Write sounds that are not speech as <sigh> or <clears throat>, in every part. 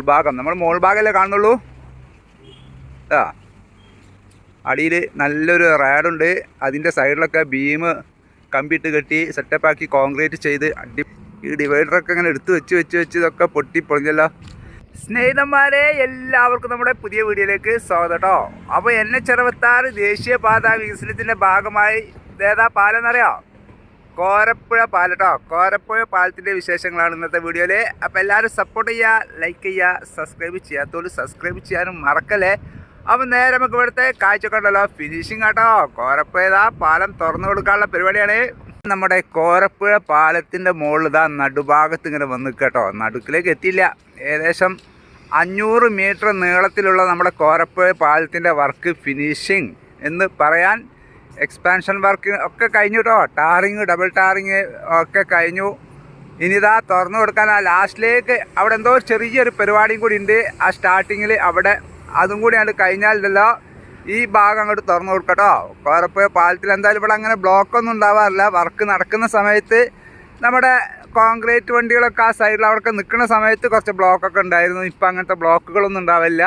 ഉൾഭാഗം നമ്മൾ മോൾ ഭാഗമല്ലേ കാണുന്നുള്ളൂ? ആ അടിയിൽ നല്ലൊരു റാഡുണ്ട് അതിന്റെ സൈഡിലൊക്കെ ബീം കമ്പിട്ട് കെട്ടി സെറ്റപ്പാക്കി കോൺക്രീറ്റ് ചെയ്ത് അടി ഈ ഡിവൈഡറൊക്കെ ഇങ്ങനെ എടുത്ത് വെച്ച് വെച്ച് വെച്ച് ഇതൊക്കെ പൊട്ടി പൊളിഞ്ഞല്ലോ. സ്നേഹിതന്മാരെ എല്ലാവർക്കും നമ്മുടെ പുതിയ വീഡിയോയിലേക്ക് സ്വാഗതം കേട്ടോ. അപ്പോൾ എൻ എച്ച് അറുപത്താറ് ദേശീയപാത വികസനത്തിന്റെ ഭാഗമായി ഏതാ പാലെന്നറിയോ? കോരപ്പുഴ പാലം കേട്ടോ കോരപ്പുഴ പാലത്തിന്റെ വിശേഷങ്ങളാണ് ഇന്നത്തെ വീഡിയോയിൽ അപ്പോൾ എല്ലാവരും സപ്പോർട്ട് ചെയ്യുക ലൈക്ക് ചെയ്യുക സബ്സ്ക്രൈബ് ചെയ്യുക ചെയ്യാത്തോട് സബ്സ്ക്രൈബ് ചെയ്യാനും മറക്കല്ലേ. അപ്പം നേരെ നമുക്ക് ഇവിടുത്തെ കാഴ്ച കണ്ടല്ലോ ഫിനിഷിങ് കേട്ടോ കോരപ്പുഴ ഇതാ പാലം തുറന്നു കൊടുക്കാനുള്ള പരിപാടിയാണ്. നമ്മുടെ കോരപ്പുഴ പാലത്തിന്റെ മുകളിൽ ഇതാ നടുഭാഗത്ത് ഇങ്ങനെ വന്ന് കേട്ടോ നടുക്കിലേക്ക് എത്തിയില്ല. ഏകദേശം അഞ്ഞൂറ് മീറ്റർ നീളത്തിലുള്ള നമ്മുടെ കോരപ്പുഴ പാലത്തിന്റെ വർക്ക് ഫിനിഷിങ് എന്ന് പറയാൻ എക്സ്പാൻഷൻ വർക്ക് ഒക്കെ കഴിഞ്ഞു കേട്ടോ ടാറിങ് ഡബിൾ ടാറിങ് ഒക്കെ കഴിഞ്ഞു. ഇനി ഇതാ തുറന്നു കൊടുക്കാൻ ആ ലാസ്റ്റിലേക്ക് അവിടെ എന്തോ ചെറിയൊരു പരിപാടിയും കൂടി ഉണ്ട്. ആ സ്റ്റാർട്ടിങ്ങിൽ അവിടെ അതും കൂടി അങ്ങോട്ട് കഴിഞ്ഞാലല്ലോ ഈ ഭാഗം അങ്ങോട്ട് തുറന്നു കൊടുക്കട്ടോ കോരപ്പുഴ പാലത്തിൽ എന്തായാലും ഇവിടെ അങ്ങനെ ബ്ലോക്കൊന്നും ഉണ്ടാവാറില്ല. വർക്ക് നടക്കുന്ന സമയത്ത് നമ്മുടെ കോൺക്രീറ്റ് വണ്ടികളൊക്കെ ആ സൈഡിൽ അവിടെ നിൽക്കുന്ന സമയത്ത് കുറച്ച് ബ്ലോക്കൊക്കെ ഉണ്ടായിരുന്നു. ഇപ്പം അങ്ങനത്തെ ബ്ലോക്കുകളൊന്നും ഉണ്ടാവില്ല.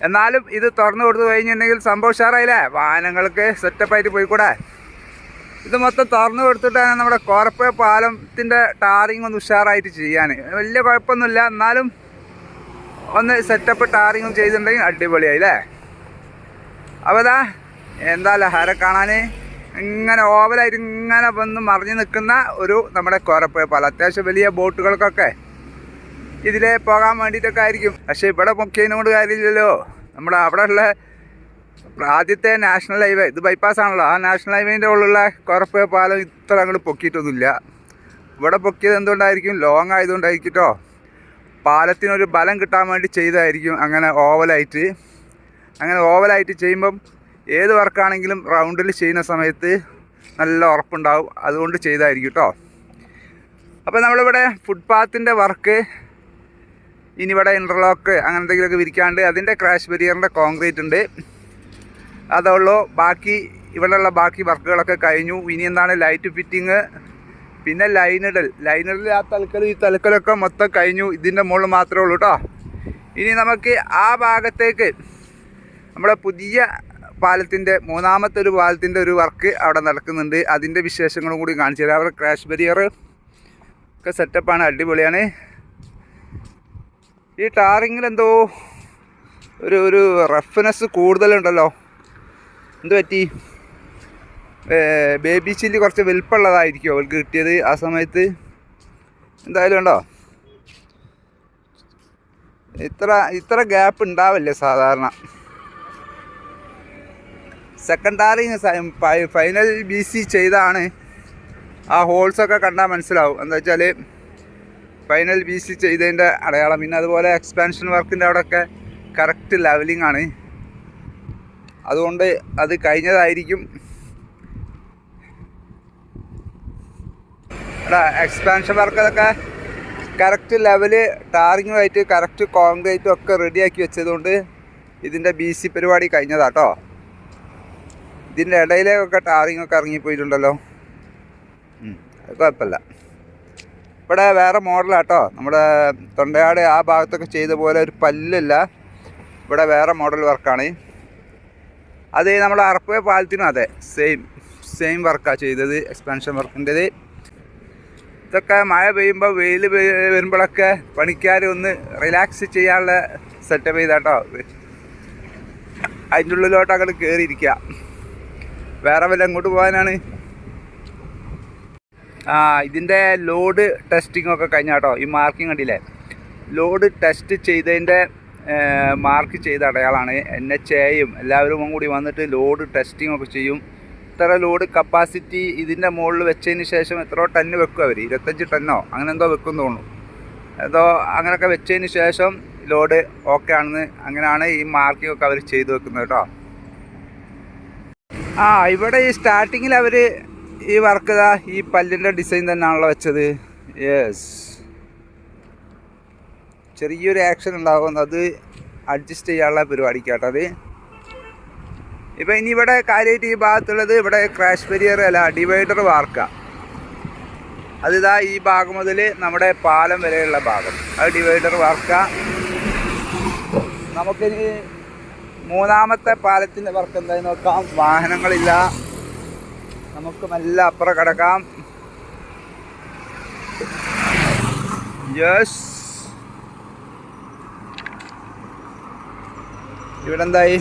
എന്നാലും ഇത് തുറന്നു കൊടുത്തു കഴിഞ്ഞിട്ടുണ്ടെങ്കിൽ സംഭവം ഉഷാറായില്ലേ? വാഹനങ്ങൾക്ക് സെറ്റപ്പായിട്ട് പോയിക്കൂടെ? ഇത് മൊത്തം തുറന്നു കൊടുത്തിട്ടാണ് നമ്മുടെ കോർപ്പ പാലത്തിന്റെ ടാറിങ് ഒന്ന് ഉഷാറായിട്ട് ചെയ്യാൻ വലിയ കുഴപ്പമൊന്നുമില്ല. എന്നാലും ഒന്ന് സെറ്റപ്പ് ടാറിങ്ങും ചെയ്തിട്ടുണ്ടെങ്കിൽ അടിപൊളിയായി അല്ലേ അപ്പോൾ എന്താ ലഹര കാണാൻ ഇങ്ങനെ ഓവലായിട്ട് ഇങ്ങനെ വന്ന് മറിഞ്ഞു നിൽക്കുന്ന ഒരു നമ്മുടെ കോരപ്പുഴ പാലം. അത്യാവശ്യം വലിയ ബോട്ടുകൾക്കൊക്കെ ഇതിലെ പോകാൻ വേണ്ടിയിട്ടൊക്കെ ആയിരിക്കും. പക്ഷേ ഇവിടെ പൊക്കിയതിനെ കൊണ്ട് കാര്യമില്ലല്ലോ. നമ്മുടെ അവിടെ ഉള്ള ആദ്യത്തെ നാഷണൽ ഹൈവേ ഇത് ബൈപ്പാസ് ആണല്ലോ. ആ നാഷണൽ ഹൈവേന്റെ ഉള്ളിലുള്ള കുറപ്പ് പാലം ഇത്ര അങ്ങോട്ട് പൊക്കിയിട്ടൊന്നുമില്ല. ഇവിടെ പൊക്കിയത് എന്തുകൊണ്ടായിരിക്കും? ലോങ് ആയതുകൊണ്ടായിരിക്കും കേട്ടോ പാലത്തിനൊരു ബലം കിട്ടാൻ വേണ്ടി ചെയ്തായിരിക്കും അങ്ങനെ ഓവലായിട്ട്. അങ്ങനെ ഓവലായിട്ട് ചെയ്യുമ്പം ഏത് വർക്കാണെങ്കിലും റൗണ്ടിൽ ചെയ്യുന്ന സമയത്ത് നല്ല ഉറപ്പുണ്ടാവും. അതുകൊണ്ട് ചെയ്തായിരിക്കും കേട്ടോ അപ്പോൾ നമ്മളിവിടെ ഫുട്പാത്തിന്റെ വർക്ക് ഇനി ഇവിടെ ഇന്റർലോക്ക് അങ്ങനെ എന്തെങ്കിലുമൊക്കെ വിരിക്കാണ്ട് അതിന്റെ ക്രാഷ് ബരിയറിന്റെ കോൺക്രീറ്റ് ഉണ്ട്. അതുള്ളൂ ബാക്കി ഇവിടെയുള്ള ബാക്കി വർക്കുകളൊക്കെ കഴിഞ്ഞു. ഇനി എന്താണ് ലൈറ്റ് ഫിറ്റിങ് പിന്നെ ലൈനിടൽ ലൈനിടൽ ആ തലക്കലും ഈ തലക്കലൊക്കെ മൊത്തം കഴിഞ്ഞു. ഇതിന്റെ മുകളിൽ മാത്രമേ ഉള്ളൂ കേട്ടോ ഇനി നമുക്ക് ആ ഭാഗത്തേക്ക് നമ്മുടെ പുതിയ പാലത്തിന്റെ മൂന്നാമത്തെ ഒരു പാലത്തിന്റെ ഒരു വർക്ക് അവിടെ നടക്കുന്നുണ്ട്. അതിന്റെ വിശേഷങ്ങളും കൂടി കാണിച്ചു തരാം. അവരുടെ ക്രാഷ് ബരിയർ ഒക്കെ സെറ്റപ്പാണ് അടിപൊളിയാണ്. ഈ ടാറിങ്ങിൽ എന്തോ ഒരു ഒരു റഫ്നെസ് കൂടുതലുണ്ടല്ലോ. എന്ത് പറ്റി? ബേബി ചില്ലി കുറച്ച് വലിപ്പമുള്ളതായിരിക്കും അവൾക്ക് കിട്ടിയത് ആ സമയത്ത്? എന്തായാലും ഉണ്ടോ? ഇത്ര ഇത്ര ഗ്യാപ്പ് ഉണ്ടാവില്ലേ സാധാരണ? സെക്കൻഡറി ഫൈനൽ ബി സി ചെയ്താണ്. ആ ഹോൾസൊക്കെ കണ്ടാൽ മനസ്സിലാവും. എന്താ വെച്ചാൽ ഫൈനൽ സി ചെയ്തതിന്റെ അടയാളം. പിന്നെ അതുപോലെ എക്സ്പാൻഷൻ വർക്കിന്റെ അവിടെയൊക്കെ കറക്റ്റ് ലെവലിംഗ് ആണ്. അതുകൊണ്ട് അത് കഴിഞ്ഞതായിരിക്കും. എടാ എക്സ്പാൻഷൻ വർക്കൊക്കെ കറക്റ്റ് ലെവൽ ടാറിങ്ങുമായിട്ട് കറക്റ്റ് കോൺക്രീറ്റും ഒക്കെ റെഡിയാക്കി വെച്ചതുകൊണ്ട് ഇതിന്റെ ബി സി പരിപാടി കഴിഞ്ഞതാട്ടോ ഇതിന്റെ ഇടയിലേക്കൊക്കെ ടാറിങ്ങൊക്കെ ഇറങ്ങിപ്പോയിട്ടുണ്ടല്ലോ. അത് കുഴപ്പമില്ല. ഇവിടെ വേറെ മോഡലാട്ടോ. നമ്മുടെ തൊണ്ടയാട് ആ ഭാഗത്തൊക്കെ ചെയ്ത പോലെ ഒരു പല്ലില്ല. ഇവിടെ വേറെ മോഡൽ വർക്കാണ്. അത് നമ്മുടെ അറപ്പേ പാലത്തിനും അതെ സെയിം സെയിം വർക്കാണ് ചെയ്തത് എക്സ്പാൻഷൻ വർക്കിന്റെത് ഇതൊക്കെ മഴ പെയ്യുമ്പോൾ വെയിൽ വരുമ്പോഴൊക്കെ പണിക്കാർ ഒന്ന് റിലാക്സ് ചെയ്യാനുള്ള സെറ്റപ്പ് ചെയ്താട്ടോ അതിന്റെ ഉള്ളിലോട്ട് അങ്ങോട്ട് കയറിയിരിക്കുക വേറെ വല്ല അങ്ങോട്ട് പോകാനാണ്? ആ ഇതിന്റെ ലോഡ് ടെസ്റ്റിംഗ് ഒക്കെ കഴിഞ്ഞ കേട്ടോ ഈ മാർക്കിംഗ് കണ്ടില്ലേ? ലോഡ് ടെസ്റ്റ് ചെയ്തതിന്റെ മാർക്ക് ചെയ്ത അടയാളാണ് എൻ എച്ച് എയും എല്ലാവരും കൂടി വന്നിട്ട് ലോഡ് ടെസ്റ്റിംഗ് ഒക്കെ ചെയ്യും. ഇത്ര ലോഡ് കപ്പാസിറ്റി ഇതിന്റെ മുകളിൽ വെച്ചതിന് ശേഷം എത്രയോ ടണ്ണ് വെക്കും അവർ ഇരുപത്തഞ്ച് ടണ്ണോ അങ്ങനെ എന്തോ വെക്കും തോന്നുന്നു. എന്തോ അങ്ങനെയൊക്കെ വെച്ചതിന് ശേഷം ലോഡ് ഓക്കെ ആണെന്ന് അങ്ങനെയാണ് ഈ മാർക്കിംഗ് ഒക്കെ അവർ ചെയ്തു വെക്കുന്നത് കേട്ടോ. ആ ഇവിടെ ഈ സ്റ്റാർട്ടിങ്ങിൽ അവർ ഈ വർക്ക് ഇതാ ഈ പല്ലിന്റെ ഡിസൈൻ തന്നെയാണല്ലോ വെച്ചത്. യെസ് ചെറിയൊരു ആക്ഷൻ ഉണ്ടാകും അത് അഡ്ജസ്റ്റ് ചെയ്യാനുള്ള പരിപാടിക്കാട്ടോ കേട്ടത് ഇപ്പം ഇനി ഇവിടെ കാര്യമായിട്ട് ഈ ഭാഗത്തുള്ളത് ഇവിടെ ക്രാഷ് ബരിയർ അല്ല ഡിവൈഡർ വാർക്ക അതിതാ ഈ ഭാഗം മുതൽ നമ്മുടെ പാലം വരെയുള്ള ഭാഗം. അത് ഡിവൈഡർ വാർക്ക നമുക്കിനി മൂന്നാമത്തെ പാലത്തിന്റെ വർക്ക് എന്തായി നോക്കാം. വാഹനങ്ങളില്ല. നമുക്ക് നല്ല അപ്പുറം കിടക്കാം. യെസ് ഇവിടെ എന്തായി?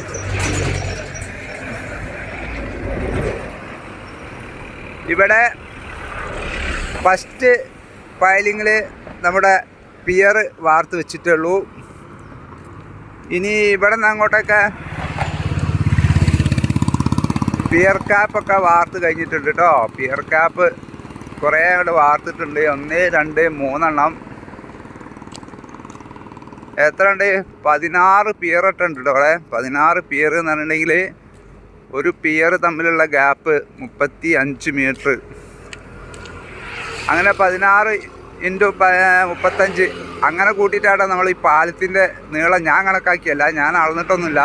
ഇവിടെ ഫസ്റ്റ് പൈലിങ്ങിൽ നമ്മുടെ പിയർ വാർത്ത് വെച്ചിട്ടുള്ളൂ ഇനി ഇവിടെ നിന്ന് അങ്ങോട്ടൊക്കെ പിയർ ക്യാപ്പൊക്കെ വാർത്ത് കഴിഞ്ഞിട്ടുണ്ട് കേട്ടോ പിയർ കാപ്പ് കുറേ അങ്ങോട്ട് വാർത്തിട്ടുണ്ട്. ഒന്ന് രണ്ട് മൂന്നെണ്ണം. എത്ര ഉണ്ട്? പതിനാറ് പിയർ ഇട്ടുണ്ട് കേട്ടോ അവിടെ. പതിനാറ് പിയർ എന്ന് പറഞ്ഞിട്ടുണ്ടെങ്കിൽ ഒരു പിയർ തമ്മിലുള്ള ഗ്യാപ്പ് മുപ്പത്തി അഞ്ച് മീറ്റർ അങ്ങനെ പതിനാറ് ഇന്റു മുപ്പത്തഞ്ച്. അങ്ങനെ കൂട്ടിയിട്ടാണ് നമ്മൾ ഈ പാലത്തിന്റെ നീളം ഞാൻ കണക്കാക്കിയല്ല. ഞാൻ അളന്നിട്ടൊന്നുമില്ല.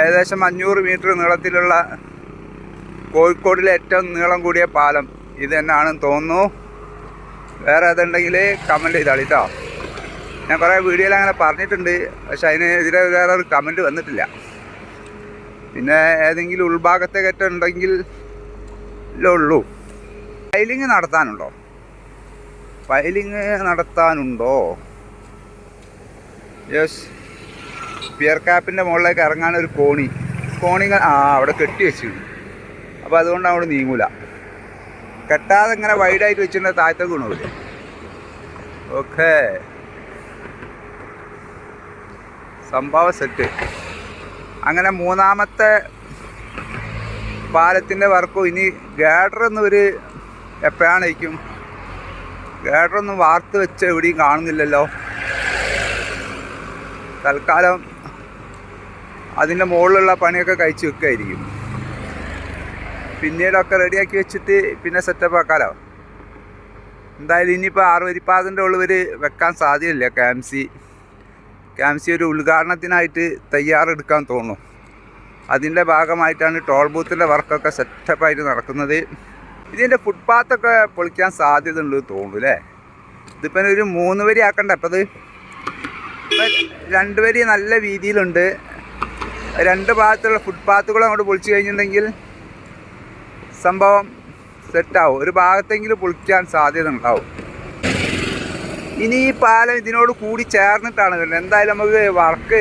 ഏകദേശം അഞ്ഞൂറ് മീറ്റർ നീളത്തിലുള്ള കോഴിക്കോടിലെ ഏറ്റവും നീളം കൂടിയ പാലം. ഇത് തന്നെയാണെന്ന് തോന്നുന്നു. വേറെ ഏതുണ്ടെങ്കിൽ കമന്റ് ചെയ്താളി കേട്ടോ ഞാൻ കുറേ വീഡിയോയിൽ അങ്ങനെ പറഞ്ഞിട്ടുണ്ട്. പക്ഷെ അതിനെതിരെ വേറെ ഒരു കമന്റ് വന്നിട്ടില്ല. പിന്നെ ഏതെങ്കിലും ഉൾഭാഗത്തെ കയറ്റം ഉണ്ടെങ്കിൽ ഉള്ളൂ. ഫയലിങ് നടത്താനുണ്ടോ? ഫയലിങ് നടത്താനുണ്ടോ? യെസ് പിയർ ക്യാപ്പിന്റെ മുകളിലേക്ക് ഇറങ്ങാൻ ഒരു കോണി. കോണി ആ അവിടെ കെട്ടി വെച്ചു അപ്പോൾ അതുകൊണ്ട് അവിടെ നീങ്ങൂല. കെട്ടാതെ ഇങ്ങനെ വൈഡായിട്ട് വെച്ചിട്ടുണ്ടെങ്കിൽ താഴത്തേക്ക് വീണൂല ഓക്കെ സംഭവ സെറ്റ് അങ്ങനെ മൂന്നാമത്തെ പാലത്തിന്റെ വർക്കും ഇനി ഗാഡറൊന്നും ഒരു എപ്പോഴാണേക്കും. ഗാഡറൊന്നും വാർത്ത് വെച്ച് എവിടെയും കാണുന്നില്ലല്ലോ. തൽക്കാലം അതിന്റെ മുകളിലുള്ള പണിയൊക്കെ കഴിച്ച് വെക്കായിരിക്കും. പിന്നീടൊക്കെ റെഡിയാക്കി വെച്ചിട്ട് പിന്നെ സെറ്റപ്പ് ആക്കാലോ? എന്തായാലും ഇനിയിപ്പോൾ ആറുവരിപ്പാതിന്റെ ഉള്ളവർ വെക്കാൻ സാധ്യതയില്ല ക്യാംസി. ക്യാംസി ഒരു ഉദ്ഘാടനത്തിനായിട്ട് തയ്യാറെടുക്കാൻ തോന്നുന്നു അതിന്റെ ഭാഗമായിട്ടാണ് ടോൾ ബൂത്തിന്റെ വർക്കൊക്കെ സെറ്റപ്പായിട്ട് നടക്കുന്നത്. ഇതിന്റെ ഫുട്പാത്തൊക്കെ പൊളിക്കാൻ സാധ്യത ഉണ്ട് തോന്നുന്നു അല്ലേ? ഇതിപ്പം ഒരു മൂന്ന് വരി ആക്കണ്ട? അപ്പം അത് വരി നല്ല വീതിയിലുണ്ട് രണ്ട് ഭാഗത്തുള്ള ഫുട്പാത്തുകൾ അങ്ങോട്ട് പൊളിച്ചു കഴിഞ്ഞിട്ടുണ്ടെങ്കിൽ സംഭവം സെറ്റാവും ഒരു ഭാഗത്തെങ്കിലും പൊളിക്കാൻ സാധ്യത ഉണ്ടാവും ഇനി ഈ പാലം ഇതിനോട് കൂടി ചേർന്നിട്ടാണ് വരുന്നത്. എന്തായാലും നമുക്ക് വർക്ക്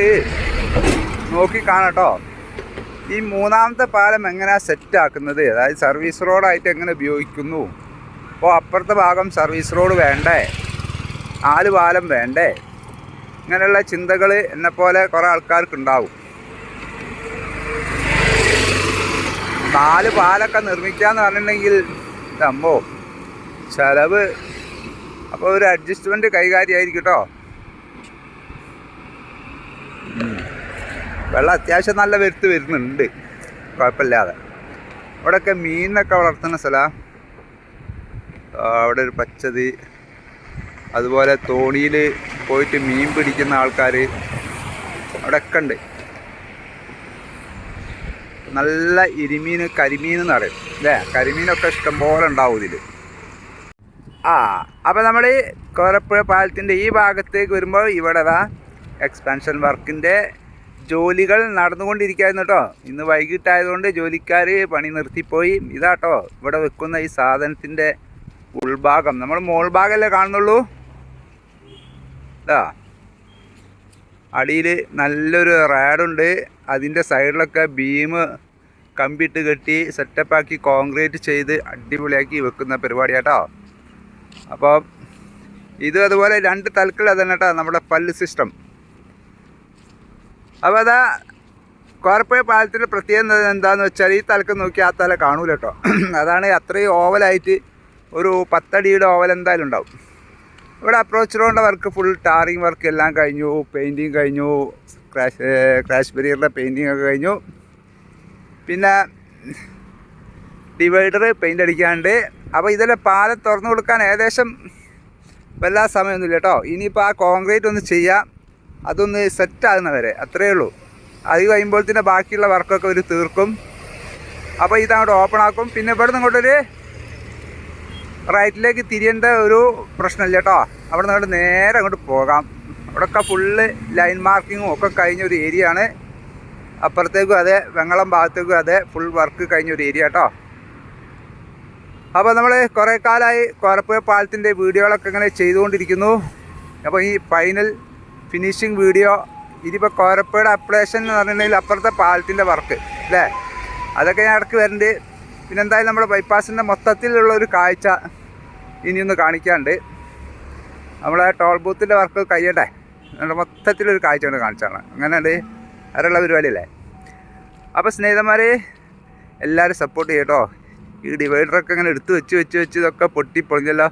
നോക്കി കാണട്ടോ ഈ മൂന്നാമത്തെ പാലം എങ്ങനെയാണ് സെറ്റ് ആക്കുന്നത്? അതായത് സർവീസ് റോഡായിട്ട് എങ്ങനെ ഉപയോഗിക്കുന്നു? അപ്പോൾ അപ്പുറത്തെ ഭാഗം സർവീസ് റോഡ് വേണ്ടേ? നാല് പാലം വേണ്ടേ? ഇങ്ങനെയുള്ള ചിന്തകൾ എന്നെപ്പോലെ കുറേ ആൾക്കാർക്ക് ഉണ്ടാവും നാല് പാലൊക്കെ നിർമ്മിക്കാന്ന് പറഞ്ഞിട്ടുണ്ടെങ്കിൽ അമ്മോ ചെലവ്. അപ്പോൾ ഒരു അഡ്ജസ്റ്റ്മെന്റ് കൈകാര്യമായിരിക്കും കേട്ടോ വെള്ളം അത്യാവശ്യം നല്ല വരുത്ത് വരുന്നുണ്ട്. കുഴപ്പമില്ലാതെ. ഇവിടെയൊക്കെ മീനൊക്കെ വളർത്തുന്ന സ്ഥലമാണ് അവിടെ ഒരു പച്ചതി. അതുപോലെ തോണിയിൽ പോയിട്ട് മീൻ പിടിക്കുന്ന ആൾക്കാർ അവിടെയൊക്കെ ഉണ്ട്. നല്ല ഇരുമീൻ കരിമീൻ എന്ന് പറയും. അല്ലേ കരിമീനൊക്കെ ഇഷ്ടംപോലെ ഉണ്ടാവും ഇതിൽ ആ അപ്പോൾ നമ്മൾ കോരപ്പുഴ പാലത്തിന്റെ ഈ ഭാഗത്തേക്ക് വരുമ്പോൾ ഇവിടെ ഇതാ എക്സ്പാൻഷൻ വർക്കിന്റെ ജോലികൾ നടന്നുകൊണ്ടിരിക്കുകയായിരുന്നു കേട്ടോ ഇന്ന് വൈകിട്ടായതുകൊണ്ട് ജോലിക്കാർ പണി നിർത്തിപ്പോയി. ഇതാട്ടോ ഇവിടെ വെക്കുന്ന ഈ സാധനത്തിന്റെ ഉൾഭാഗം. നമ്മൾ മോൾ ഭാഗമല്ലേ കാണുന്നുള്ളൂ? ഇതാ അടിയിൽ നല്ലൊരു റാഡുണ്ട്. അതിന്റെ സൈഡിലൊക്കെ ബീം കമ്പിട്ട് കെട്ടി സെറ്റപ്പാക്കി കോൺക്രീറ്റ് ചെയ്ത് അടിപൊളിയാക്കി വെക്കുന്ന പരിപാടിയാട്ടോ അപ്പോൾ ഇത് അതുപോലെ രണ്ട് തലക്കൾ അതന്നെ കേട്ടോ നമ്മുടെ പല്ല് സിസ്റ്റം. അപ്പോൾ അതാ കോർപ്പറേ പാലത്തിന്റെ പ്രത്യേകത എന്താണെന്ന് വെച്ചാൽ ഈ തലക്ക് നോക്കി ആ തല കാണൂല കേട്ടോ <clears throat> അതാണ് അത്രയും ഓവലായിട്ട് ഒരു പത്തടിയുടെ ഓവൽ എന്തായാലും ഉണ്ടാവും. ഇവിടെ അപ്രോച്ച് റോഡിന്റെ വർക്ക് ഫുൾ ടാറിങ് വർക്ക് എല്ലാം കഴിഞ്ഞു പെയിന്റിങ് കഴിഞ്ഞു ക്രാഷ് ക്രാഷ് ബെരിയറിന്റെ പെയിന്റിങ് ഒക്കെ കഴിഞ്ഞു. പിന്നെ ഡിവൈഡർ പെയിന്റ് അടിക്കാണ്ട് അപ്പോൾ ഇതെല്ലാം പാലം തുറന്നു കൊടുക്കാൻ ഏകദേശം വല്ലാ സമയമൊന്നുമില്ല കേട്ടോ. ഇനിയിപ്പോൾ ആ കോൺക്രീറ്റ് ഒന്ന് ചെയ്യാം. അതൊന്ന് സെറ്റ് ആകുന്ന വരെ അത്രയേ ഉള്ളൂ. അത് തന്നെ ബാക്കിയുള്ള വർക്കൊക്കെ ഒരു തീർക്കും. അപ്പോൾ ഇതങ്ങോട്ട് ഓപ്പൺ ആക്കും. പിന്നെ ഇവിടെ നിന്ന് ഇങ്ങോട്ടൊരു റൈറ്റിലേക്ക് തിരിയേണ്ട ഒരു പ്രശ്നമില്ല കേട്ടോ. അവിടെ നിന്ന് നേരെ അങ്ങോട്ട് പോകാം. അവിടെയൊക്കെ ഫുള്ള് ലൈൻ മാർക്കിങ്ങും ഒക്കെ കഴിഞ്ഞ ഒരു ഏരിയ ആണ്. അപ്പുറത്തേക്കും അതെ വെങ്ങളം ഭാഗത്തേക്കും അതെ ഫുൾ വർക്ക് കഴിഞ്ഞ ഒരു ഏരിയ കേട്ടോ. അപ്പോൾ നമ്മൾ കുറേ കാലമായി കോരപ്പുഴ പാലത്തിന്റെ വീഡിയോകളൊക്കെ ഇങ്ങനെ ചെയ്തുകൊണ്ടിരിക്കുന്നു. അപ്പോൾ ഈ ഫൈനൽ ഫിനിഷിങ് വീഡിയോ ഇതിപ്പോൾ കോരപ്പുഴയുടെ അപ്ലേഷൻ എന്ന് പറഞ്ഞിട്ടുണ്ടെങ്കിൽ അപ്പുറത്തെ പാലത്തിന്റെ വർക്ക് അല്ലേ? അതൊക്കെ ഞാൻ ഇടയ്ക്ക് വരുന്നുണ്ട് പിന്നെ എന്തായാലും നമ്മുടെ ബൈപ്പാസിന്റെ മൊത്തത്തിലുള്ള ഒരു കാഴ്ച ഇനിയൊന്ന് കാണിക്കാണ്ട്. നമ്മളെ ടോൾ ബൂത്തിന്റെ വർക്ക് കഴിയട്ടെ? നമ്മുടെ മൊത്തത്തിലൊരു കാഴ്ച ഒന്ന് കാണിച്ചാണ്. അങ്ങനെയുണ്ട് പരിപാടി പരിപാടിയല്ലേ? അപ്പോൾ സ്നേഹിതന്മാരെ എല്ലാവരും സപ്പോർട്ട് ചെയ്യട്ടോ ഈ ഡിവൈഡറൊക്കെ ഇങ്ങനെ എടുത്ത് വെച്ച് വെച്ച് വെച്ച് ഇതൊക്കെ പൊട്ടി പൊളിഞ്ഞല്ലോ.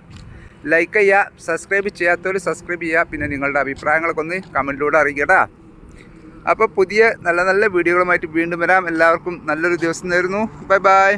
ലൈക്ക് ചെയ്യുക സബ്സ്ക്രൈബ് ചെയ്യാത്തവർ സബ്സ്ക്രൈബ് ചെയ്യുക പിന്നെ നിങ്ങളുടെ അഭിപ്രായങ്ങളൊക്കെ ഒന്ന് കമന്റിലൂടെ അറിയിക്കട്ടാ അപ്പോൾ പുതിയ നല്ല നല്ല വീഡിയോകളുമായിട്ട് വീണ്ടും വരാം. എല്ലാവർക്കും നല്ലൊരു ദിവസം നേരുന്നു. Bye bye